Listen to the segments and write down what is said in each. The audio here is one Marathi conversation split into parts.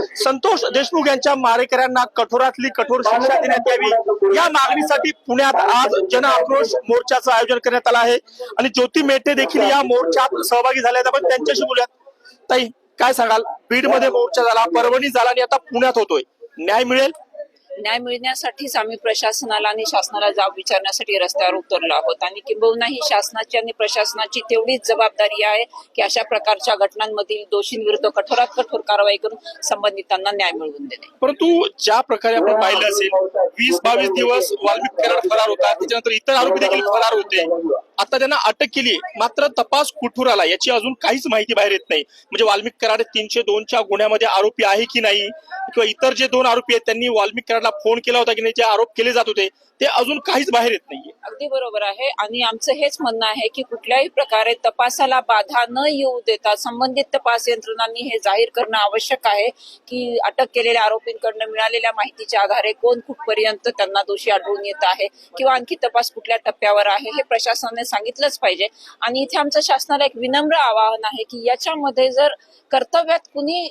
संतोष देशमुख यांच्या मारेकऱ्यांना कठोरातली कठोर शिक्षा देण्यात यावी. या मागणीसाठी पुण्यात आज जन आक्रोश मोर्चाचं आयोजन करण्यात आलं आहे. आणि ज्योती मेटे देखील या मोर्चात सहभागी झाल्यात आपण त्यांच्याशी बोलूयात. ताई काय सांगाल? बीडमध्ये मोर्चा झाला परभणी झाला आणि आता पुण्यात होतोय. न्याय मिळेल? न्याय मिळण्यासाठीच आम्ही प्रशासनाला आणि शासनाला जाब विचारण्यासाठी रस्त्यावर उतरलो आहोत. आणि किंबहुना ही शासनाची आणि प्रशासनाची तेवढीच जबाबदारी आहे की अशा प्रकारच्या घटनांमधील दोषींविरुद्ध कठोरात कठोर कारवाई करून संबंधितांना न्याय मिळवून देणे. परंतु ज्या प्रकारे आपण पाहिलं असेल वीस बावीस दिवस वाल्मिक कराड फरार होता त्याच्यानंतर इतर आरोपी देखील फरार होते. आता त्यांना अटक केली. मात्र तपास कुठूर आला? याची अजून काहीच माहिती बाहेर येत नाही. म्हणजे वाल्मिक कराड तीनशे दोनच्या गुन्ह्यामध्ये आरोपी आहे की नाही? किंवा इतर जे दोन आरोपी आहेत त्यांनी वाल्मिक कराडला फोन केला होता की नाही? जे आरोप केले जात होते ते अजून काहीच बाहेर येत नाहीये. अगदी बरोबर आहे. आणि आमचं हेच म्हणणं आहे की कुठल्याही प्रकारे तपासाला बाधा न येऊ देता संबंधित तपास यंत्रणांनी हे जाहीर करणं आवश्यक आहे की अटक केलेल्या आरोपींकडनं मिळालेल्या माहितीच्या आधारे कोण कुठपर्यंत त्यांना दोषी आढळून येत आहे किंवा आणखी तपास कुठल्या टप्प्यावर आहे हे प्रशासनाने सांगितलंच पाहिजे. आणि इथे आमचं शासनाला एक विनम्र आवाहन आहे की याच्यामध्ये जर कर्तव्यात कुणी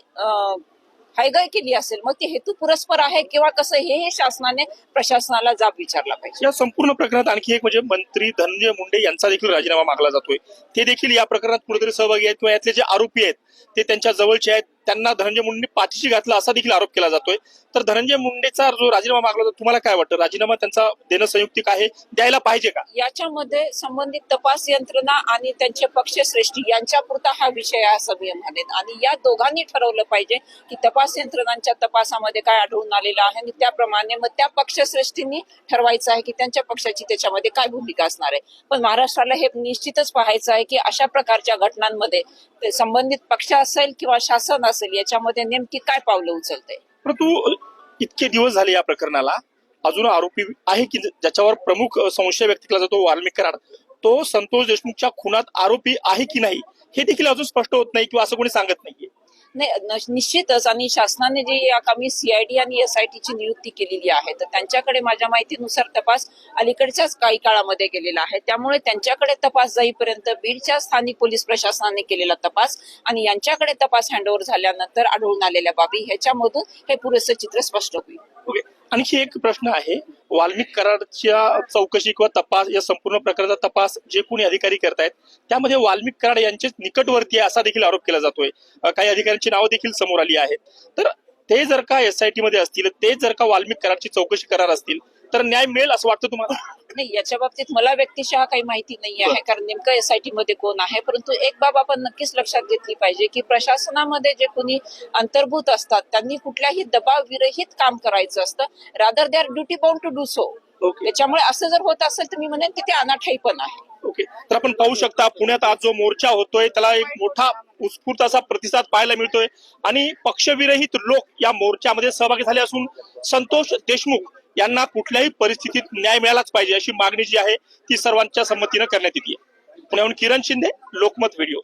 हायगाय केली असेल मग ती हेतू पुरस्पर आहे किंवा कसं हे हे शासनाने प्रशासनाला जाब विचारला पाहिजे. या संपूर्ण प्रकरणात आणखी एक म्हणजे मंत्री धनंजय मुंडे यांचा देखील राजीनामा मागला जातोय. ते देखील या प्रकरणात कुठेतरी सहभागी आहेत किंवा यातले जे आरोपी आहेत ते त्यांच्या जवळचे आहेत. त्यांना धनंजय मुंडेंनी पाठीशी घातला असा देखील आरोप केला जातोय. तर धनंजय मुंडेचा जो राजीनामा मागला जातो तुम्हाला काय वाटतं? राजीनामा त्यांचा देणं संयुक्तिक आहे द्यायला पाहिजे का? याच्यामध्ये संबंधित तपास यंत्रणा आणि त्यांचे पक्षश्रेष्ठी यांच्यापुरता हा विषय आहे असं मी म्हणेन आणि या दोघांनी ठरवलं पाहिजे की तपास यंत्रणांच्या तपासामध्ये काय आढळून आलेलं आहे आणि त्याप्रमाणे मग त्या पक्षश्रेष्ठींनी ठरवायचं आहे की त्यांच्या पक्षाची त्याच्यामध्ये काय भूमिका असणार आहे. पण महाराष्ट्राला हे निश्चितच पाहायचं आहे की अशा प्रकारच्या घटनांमध्ये संबंधित पक्ष असेल किंवा शासन असेल याच्यामध्ये नेमकी काय पावलं उचलते परंतु इतके दिवस झाले या प्रकरणाला अजून आरोपी आहे की ज्याच्यावर प्रमुख संशय व्यक्त केला जातो वाल्मिक कराड तो संतोष देशमुखच्या खुनात आरोपी आहे की नाही हे देखील अजून स्पष्ट होत नाही किंवा असं कोणी सांगत नाहीये. नाही न- निश्चितच. आणि शासनाने जी याकामी सीआयडी आणि एसआयटीची नियुक्ती केलेली आहे तर त्यांच्याकडे माझ्या माहितीनुसार तपास अलीकडच्याच काही काळामध्ये गेलेला आहे. त्यामुळे त्यांच्याकडे तपास जाईपर्यंत बीडच्या स्थानिक पोलीस प्रशासनाने केलेला तपास आणि यांच्याकडे तपास हँडओव्हर झाल्यानंतर आढळून आलेल्या बाबी ह्याच्यामधून हे पुरेसं चित्र स्पष्ट होईल. ओके आणखी एक प्रश्न आहे. वाल्मिक कराडच्या चौकशी किंवा तपास या संपूर्ण प्रकारचा तपास जे कोणी अधिकारी करतायत त्यामध्ये वाल्मिक कराड यांचेच निकटवर्ती आहे असा देखील आरोप केला जातोय. काही अधिकाऱ्यांची नावं देखील समोर आली आहेत. तर ते जर का एसआयटी मध्ये असतील ते जर का वाल्मिक कराडची चौकशी करणार असतील तर न्याय मिळेल असं वाटतं तुम्हाला? नाही याच्या बाबतीत मला व्यक्तिशः काही माहिती नाही आहे कारण नेमकं एसआयटी मध्ये कोण आहे. परंतु एक बाब आपण नक्कीच लक्षात घेतली पाहिजे की प्रशासनामध्ये जे कोणी अंतर्भूत असतात त्यांनी कुठल्याही दबाव विरहित काम करायचं असतं. Rather they are duty bound to do so त्याच्यामुळे असं जर होत असेल तर मी म्हणेन की ते अनाठाई पण आहे. ओके तर आपण पाहू शकता पुण्यात आज जो मोर्चा होतोय त्याला एक मोठा उत्स्फूर्त असा प्रतिसाद पाहायला मिळतोय. आणि पक्षविरहित लोक या मोर्चामध्ये सहभागी झाले असून संतोष देशमुख यांना कुठल्याही परिस्थितीत न्याय मिळालाच पाहिजे अशी मागणी जी आहे ती सर्वांच्या संमतीनं करण्यात येते. पुण्याहून किरण शिंदे लोकमत व्हिडिओ.